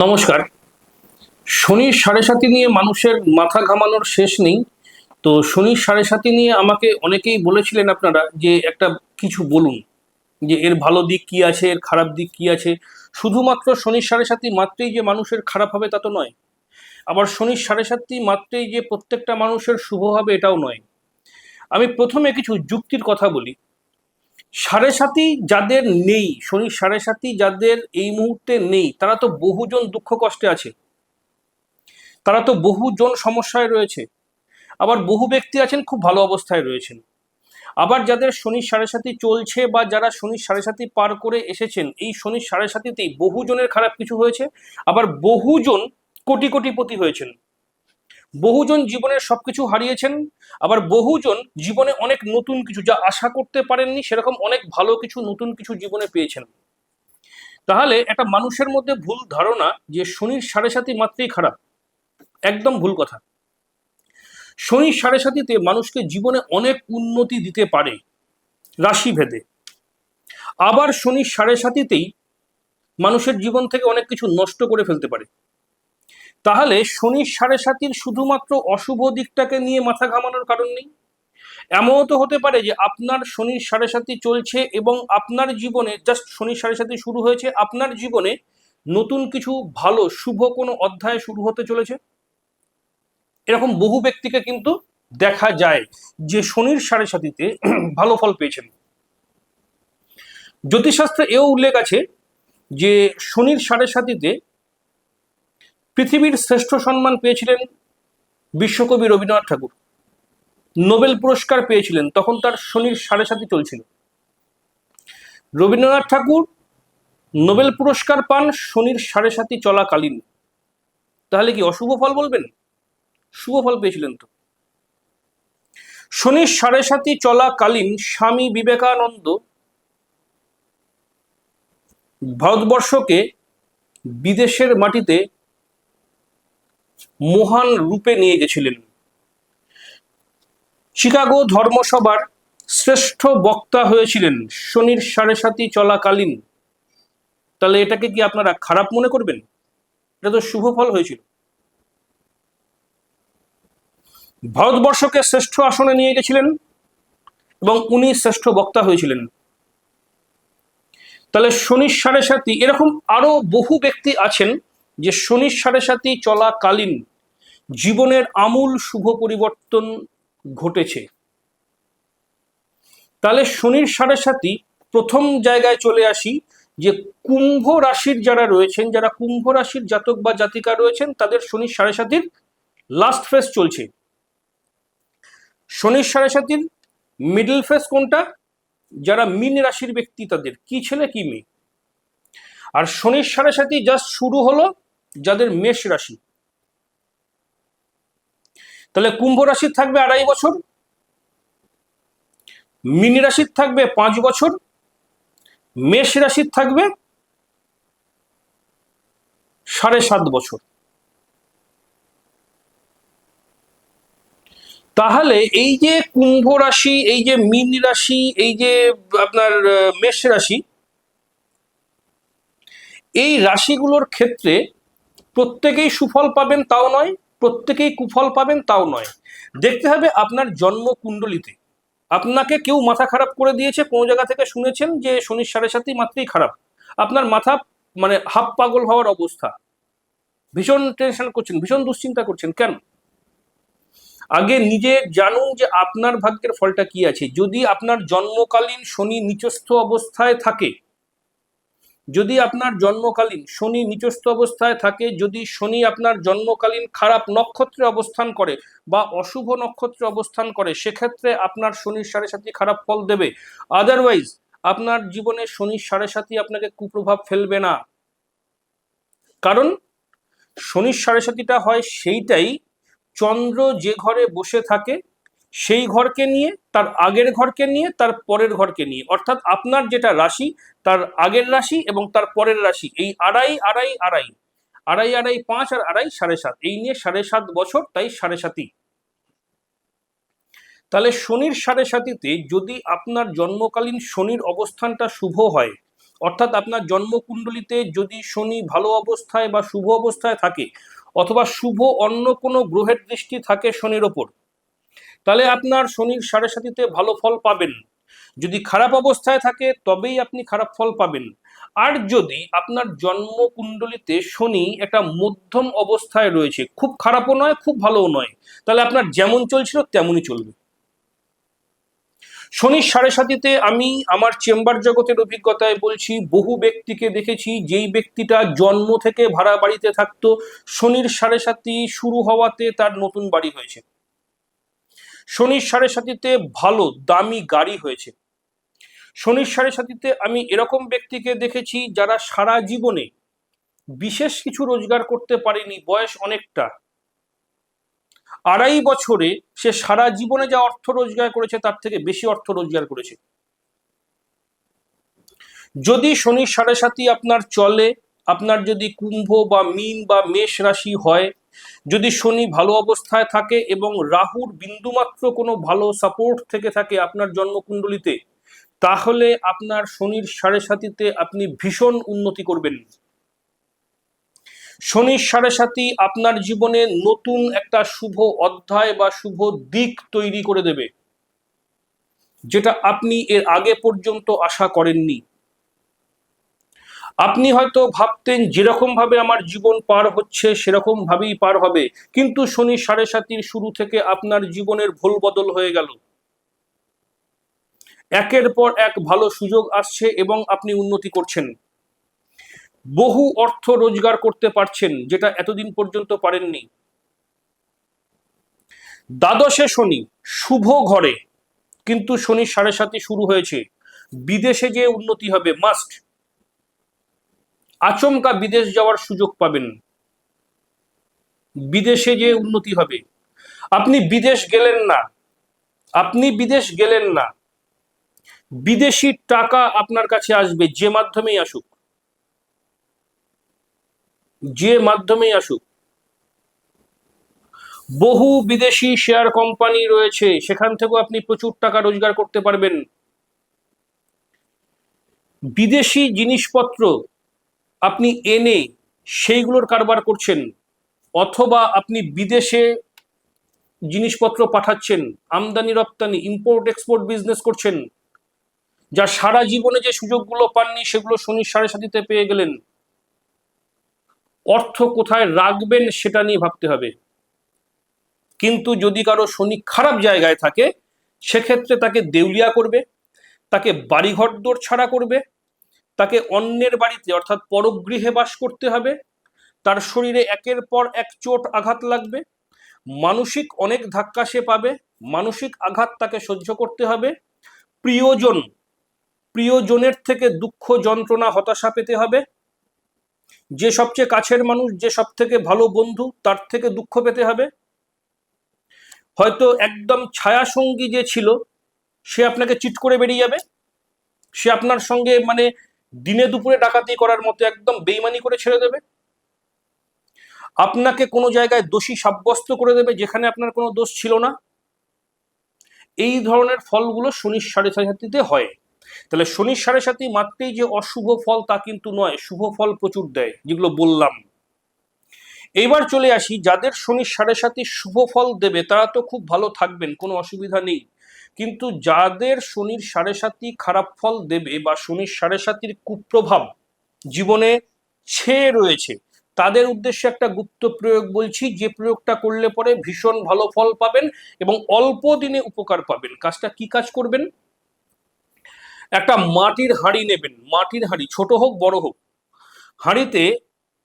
নমস্কার। শনির সাড়ে সাতি নিয়ে মানুষের মাথা ঘামানোর শেষ নেই। তো শনির সাড়ে সাতি নিয়ে আমাকে অনেকেই বলেছিলেন আপনারা যে একটা কিছু বলুন, যে এর ভালো দিক কি আছে, এর খারাপ দিক কি আছে? শুধুমাত্র শনির সাড়ে সাতি মাত্রেই যে মানুষের খারাপ হবে তা তো নয়। আবার শনির সাড়ে সাতি মাত্রেই যে প্রত্যেকটা মানুষের শুভ হবে এটাও নয়। আমি প্রথমে কিছু যুক্তির কথা বলি। সাড়ে সাতি যাদের নেই শনির সাড়ে সাতি যাদের এই মুহূর্তে নেই, তারা তো বহুজন দুঃখ কষ্টে আছে। তারা তো বহুজন সমস্যায় রয়েছে। আবার বহু ব্যক্তি আছেন, খুব ভালো অবস্থায় রয়েছেন। আবার যাদের শনির সাড়ে সাতি চলছে বা যারা শনির সাড়ে সাতি পার করে এসেছেন, এই শনির সাড়ে সাতিতেই বহুজনের খারাপ কিছু হয়েছে। আবার বহুজন কোটি কোটিপতি হয়েছেন। বহুজন জীবনের সবকিছু হারিয়েছেন, আবার বহুজন জীবনে অনেক নতুন কিছু যা আশা করতে পারেননি, সেরকম অনেক ভালো কিছু, নতুন কিছু জীবনে পেয়েছেন। তাহলে একটা মানুষের মধ্যে ভুল ধারণা যে শনির সাড়ে সাতি মাত্রই খারাপ, একদম ভুল কথা। শনির সাড়ে সাতিতে মানুষকে জীবনে অনেক উন্নতি দিতে পারে রাশি ভেদে আবার শনির সাড়ে সাতিতেই মানুষের জীবন থেকে অনেক কিছু নষ্ট করে ফেলতে পারে। তাহলে শনির সাড়ে সাতির শুধুমাত্র অশুভ দিকটাকে নিয়ে মাথা ঘামানোর কারণ নেই? এমনও তো হতে পারে যে আপনার শনির সাড়ে সাতি চলছে এবং আপনার জীবনে জাস্ট শনির সাড়ে সাতি শুরু হয়েছে, আপনার জীবনে নতুন কিছু ভালো, শুভ কোনো অধ্যায় শুরু হতে চলেছে? এরকম বহু ব্যক্তিকে কিন্তু দেখা যায় যে শনির সাড়ে সাতিতে ভালো ফল পেয়েছেন। জ্যোতিষশাস্ত্রে এও উল্লেখ আছে যে শনির সাড়ে সাতিতে পৃথিবীর শ্রেষ্ঠ সম্মান পেয়েছিলেন বিশ্বকবি রবীন্দ্রনাথ ঠাকুর। নোবেল পুরস্কার পেয়েছিলেন, তখন তার শনির সাড়ে সাথে চলছিল। রবীন্দ্রনাথ ঠাকুর নোবেল পুরস্কার পান শনির সাড়ে সাথী চলাকালীন। তাহলে কি অশুভ ফল বলবেন? শুভ ফল পেয়েছিলেন তো। শনির সাড়ে সাথী চলাকালীন স্বামী বিবেকানন্দ ভারতবর্ষকে বিদেশের মাটিতে মহান রূপে নিয়ে গেছিলেন। শিকাগো ধর্মসভার শ্রেষ্ঠ বক্তা হয়েছিলেন শনির সাড়ে সাতি চলাকালীন। তাহলে এটাকে কি আপনারা খারাপ মনে করবেন? এটা তো শুভ ফল হয়েছিল। ভারতবর্ষকে শ্রেষ্ঠ আসনে নিয়ে গেছিলেন এবং উনি শ্রেষ্ঠ বক্তা হয়েছিলেন। তাহলে শনির সাড়ে সাতি এরকম আরও বহু ব্যক্তি আছেন যে শনির সাড়ে সাতি চলাকালীন জীবনের আমূল শুভ পরিবর্তন ঘটেছে। তাহলে শনির সাড়ে সাতি প্রথম জায়গায় চলে আসি যে কুম্ভ রাশির যারা রয়েছেন, যারা কুম্ভ রাশির জাতক বা জাতিকা রয়েছেন, তাদের শনির সাড়ে সাতির লাস্ট ফেস চলছে। শনির সাড়ে সাতির মিডল ফেস কোনটা? যারা মিন রাশির ব্যক্তি তাদের, কি ছেলে, কি মেয়ে? আর শনির সাড়ে সাতি জাস্ট শুরু হলো যাদের মেষ রাশি। তাহলে কুম্ভ রাশির থাকবে আড়াই বছর, মিনি রাশির থাকবে পাঁচ বছর, মেষ রাশির থাকবে সাড়ে সাত বছর। তাহলে এই যে কুম্ভ রাশি, এই যে মীন রাশি, এই যে আপনার মেষ রাশি, এই রাশিগুলোর ক্ষেত্রে প্রত্যেকেই সুফল পাবেন তাও নয় প্রত্যেকেই কুফল পাবেন, তাও নয়। দেখতে হবে আপনার জন্ম কুণ্ডলিতে আপনাকে কেউ মাথা খারাপ করে দিয়েছে, কোনো জায়গা থেকে শুনেছেন যে শনির সাড়ে সাতই মাত্রই খারাপ? আপনার মাথা মানে হাফ পাগল হওয়ার অবস্থা। ভীষণ টেনশন করছেন, ভীষণ দুশ্চিন্তা করছেন, কেন? আগে নিজে জানুন যে আপনার ভাগ্যের ফলটা কি আছে। যদি আপনার জন্মকালীন শনি নিচস্থ অবস্থায় থাকে যদি আপনার জন্মকালীন শনি নিচস্থ অবস্থায় থাকে, যদি শনি আপনার জন্মকালীন খারাপ নক্ষত্রে অবস্থান করে বা অশুভ নক্ষত্রে অবস্থান করে, সেক্ষেত্রে আপনার শনির সাড়ে সাথী খারাপ ফল দেবে। আদারওয়াইজ আপনার জীবনে শনির সাড়ে সাথী আপনাকে কুপ্রভাব ফেলবে না। কারণ, শনির সাড়ে সাথীটা হয় সেইটাই চন্দ্র যে ঘরে বসে থাকে সেই ঘরকে নিয়ে, তার আগের ঘরকে নিয়ে, তার পরের ঘরকে নিয়ে। অর্থাৎ আপনার যেটা রাশি, তার আগের রাশি এবং তার পরের রাশি। এই আড়াই আড়াই আড়াই। আড়াই আড়াই, পাঁচ আর আড়াই সাড়ে সাত। এই নিয়ে সাড়ে সাত বছর, তাই সাড়ে সাতই। তাহলে শনির সাড়ে সাতিতে যদি আপনার জন্মকালীন শনির অবস্থানটা শুভ হয়, অর্থাৎ আপনার জন্মকুণ্ডলিতে যদি শনি ভালো অবস্থায় বা শুভ অবস্থায় থাকে, অথবা শুভ অন্য কোনো গ্রহের দৃষ্টি থাকে শনির ওপর তাহলে আপনার শনির সাড়ে সাতিতে ভালো ফল পাবেন। যদি খারাপ অবস্থায় থাকে, তবেই আপনি খারাপ ফল পাবেন। আর যদি আপনার জন্মকুণ্ডলিতে শনি একটা মধ্যম অবস্থায় রয়েছে, খুব খারাপও নয়, খুব ভালোও নয়, তাহলে আপনার যেমন চলছিল তেমনই চলবে। শনির সাড়ে সাতিতে আমি আমার চেম্বার জগতের অভিজ্ঞতায় বলছি, বহু ব্যক্তিকে দেখেছি, যেই ব্যক্তিটা জন্ম থেকে ভাড়া বাড়িতে থাকতো, শনির সাড়ে সাতি শুরু হওয়াতে তার নতুন বাড়ি হয়েছে। শনির সাড়ে সাতিতে ভালো, দামি গাড়ি হয়েছে। শনির সাড়ে সাতিতে আমি এরকম ব্যক্তিকে দেখেছি যারা সারা জীবনে বিশেষ কিছু রোজগার করতে পারেনি, বয়স অনেকটা। আড়াই বছরে সে সারা জীবনে যা অর্থ রোজগার করেছে, তার থেকে বেশি অর্থ রোজগার করেছে। যদি শনির সাড়ে সাতি আপনার চলে, আপনার যদি কুম্ভ বা মিন বা মেষ রাশি হয় যদি শনি ভালো অবস্থায় থাকে এবং রাহুর বিন্দুমাত্র কোনো ভালো সাপোর্ট থেকে থাকে আপনার জন্মকুণ্ডলিতে, তাহলে আপনার শনির সাড়ে সাতিতে আপনি ভীষণ উন্নতি করবেন। শনির সাড়ে সাতি আপনার জীবনে নতুন একটা শুভ অধ্যায় বা শুভ দিক তৈরি করে দেবে, যেটা আপনি এর আগে পর্যন্ত আশা করেননি। আপনি হয়তো ভাবতেন যেরকম ভাবে আমার জীবন পার হচ্ছে সেরকম ভাবেই পার হবে। কিন্তু শনি সাড়ে সাতির শুরু থেকে আপনার জীবনের ভুল বদল হয়ে গেল। একের পর এক ভালো সুযোগ আসছে এবং আপনি উন্নতি করছেন। বহু অর্থ রোজগার করতে পারছেন, যেটা এতদিন পর্যন্ত পারেননি। দ্বাদশে শনি, শুভ ঘরে। কিন্তু শনি সাড়ে সাথে শুরু হয়েছে। বিদেশে যে উন্নতি হবে, মাস্ট। আচমকা বিদেশ যাওয়ার সুযোগ পাবেন। বিদেশে যে উন্নতি হবে। আপনি বিদেশ গেলেন না। আপনি বিদেশ গেলেন না। বিদেশি টাকা আপনার কাছে আসবে, যে মাধ্যমেই আসুক। যে মাধ্যমেই আসুক। বহু বিদেশি শেয়ার কোম্পানি রয়েছে, সেখান থেকেও আপনি প্রচুর টাকা রোজগার করতে পারবেন। বিদেশি জিনিসপত্র আপনি এনে সেইগুলোর কারবার করছেন, অথবা আপনি বিদেশে জিনিসপত্র পাঠাচ্ছেন, আমদানি, রপ্তানি ইম্পোর্ট এক্সপোর্ট বিজনেস করছেন, যা সারা জীবনে যে সুযোগগুলো পাননি সেগুলো শনির সাড়ে সাথীতে পেয়ে গেলেন, অর্থ কোথায় রাখবেন সেটা নিয়ে ভাবতে হবে। কিন্তু যদি কারও শনি খারাপ জায়গায় থাকে, সেক্ষেত্রে তাকে দেউলিয়া করবে, তাকে বাড়িঘর দৌড় ছাড়া করবে তাকে অন্যের বাড়িতে, অর্থাৎ পরগৃহে বাস করতে হবে। তার শরীরে একের পর এক চোট আঘাত লাগবে। মানসিক অনেক ধাক্কা সে পাবে। মানসিক আঘাত তাকে সহ্য করতে হবে। প্রিয়জন, প্রিয়জনের থেকে দুঃখ, যন্ত্রণা, হতাশা পেতে হবে। যে সবচেয়ে কাছের মানুষ, যে সব থেকে ভালো বন্ধু, তার থেকে দুঃখ পেতে হবে। হয়তো একদম ছায়া সঙ্গী যে ছিল, সে আপনাকে চিট করে বেরিয়ে যাবে। সে আপনার সঙ্গে মানে দিনে দুপুরে ডাকাতি করার মতো একদম বেইমানি করে ছেড়ে দেবে। আপনাকে কোনো জায়গায় দোষী সাব্যস্ত করে দেবে যেখানে আপনার কোনো দোষ ছিল না। এই ধরনের ফলগুলো শনির সাড়ে সাথীতে হয়। তাহলে শনির সাড়ে সাথী মাত্রেই যে অশুভ ফল তা কিন্তু নয়, শুভ ফল প্রচুর দেয়, যেগুলো বললাম। এইবার চলে আসি, যাদের শনির সাড়ে সাথী শুভ ফল দেবে, তারা তো খুব ভালো থাকবেন, কোনো অসুবিধা নেই। কিন্তু যাদের শনির সাড়ে সাতি খারাপ ফল দেবে বা শনির সাড়ে সাথীর কুপ্রভাব জীবনে ছেয়ে রয়েছে, তাদের উদ্দেশ্যে একটা গুপ্ত প্রয়োগ বলছি। যে প্রয়োগটা করলে পরে ভীষণ ভালো ফল পাবেন এবং অল্প দিনে উপকার পাবেন। কাজটা কি কাজ করবেন? একটা মাটির হাঁড়ি নেবেন। মাটির হাঁড়ি, ছোট হোক, বড় হোক। হাঁড়িতে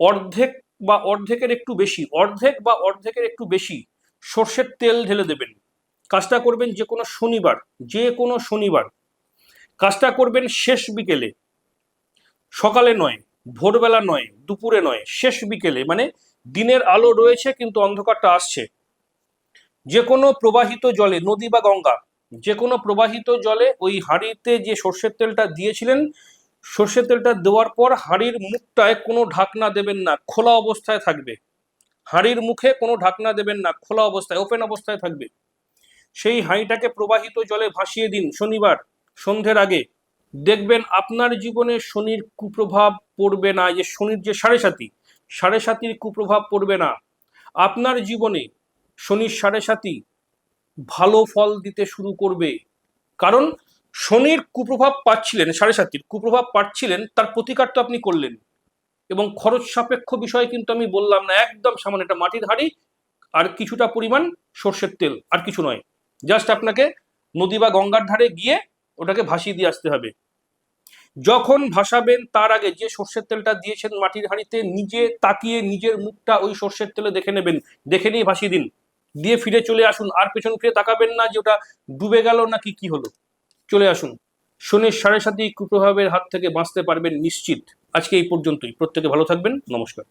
অর্ধেক বা অর্ধেকের একটু বেশি, অর্ধেক বা অর্ধেকের একটু বেশি সর্ষের তেল ঢেলে দেবেন। কাজটা করবেন যে কোনো শনিবার, যে কোনো শনিবার। কাজটা করবেন শেষ বিকেলে, সকালে নয়, ভোরবেলা নয়, দুপুরে নয়, শেষ বিকেলে মানে দিনের আলো রয়েছে কিন্তু অন্ধকারটা আসছে। যে কোনো প্রবাহিত জলে, নদী বা গঙ্গা, যে কোনো প্রবাহিত জলে ওই হাঁড়িতে যে সর্ষের তেলটা দিয়েছিলেন, সর্ষের তেলটা দেওয়ার পর হাঁড়ির মুখটায় কোনো ঢাকনা দেবেন না, খোলা অবস্থায় থাকবে। হাঁড়ির মুখে কোনো ঢাকনা দেবেন না, খোলা অবস্থায় ওপেন অবস্থায় থাকবে। সেই হাঁড়িটাকে প্রবাহিত জলে ভাসিয়ে দিন শনিবার, সন্ধ্যের আগে। দেখবেন আপনার জীবনে শনির কুপ্রভাব পড়বে না যে শনির যে সাড়ে সাতি, সাড়ে সাতির কুপ্রভাব পড়বে না। আপনার জীবনে শনির সাড়ে সাতি ভালো ফল দিতে শুরু করবে। কারণ শনির কুপ্রভাব পাচ্ছিলেন, সাড়ে সাতির কুপ্রভাব পাচ্ছিলেন, তার প্রতিকার তো আপনি করলেন। এবং খরচ সাপেক্ষ বিষয় কিন্তু আমি বললাম না, একদম সামান্য একটা মাটির হাঁড়ি আর কিছুটা পরিমাণ সর্ষের তেল, আর কিছু নয়। জাস্ট আপনাকে নদী বা গঙ্গার ধারে গিয়ে ওটাকে ভাসিয়ে দিয়ে আসতে হবে। যখন ভাসাবেন, তার আগে যে সর্ষের তেলটা দিয়েছেন মাটির হাঁড়িতে, নিজে তাকিয়ে নিজের মুখটা ওই সর্ষের তেলে দেখে নেবেন। দেখে নিয়ে ভাসিয়ে দিন। দিয়ে ফিরে চলে আসুন। আর পেছন ফিরে তাকাবেন না যে ওটা ডুবে গেল নাকি কি কি হলো। চলে আসুন। শনির সাড়ে সাতি কুপ্রভাবের হাত থেকে বাঁচতে পারবেন নিশ্চিত। আজকে এই পর্যন্তই। প্রত্যেকে ভালো থাকবেন। নমস্কার।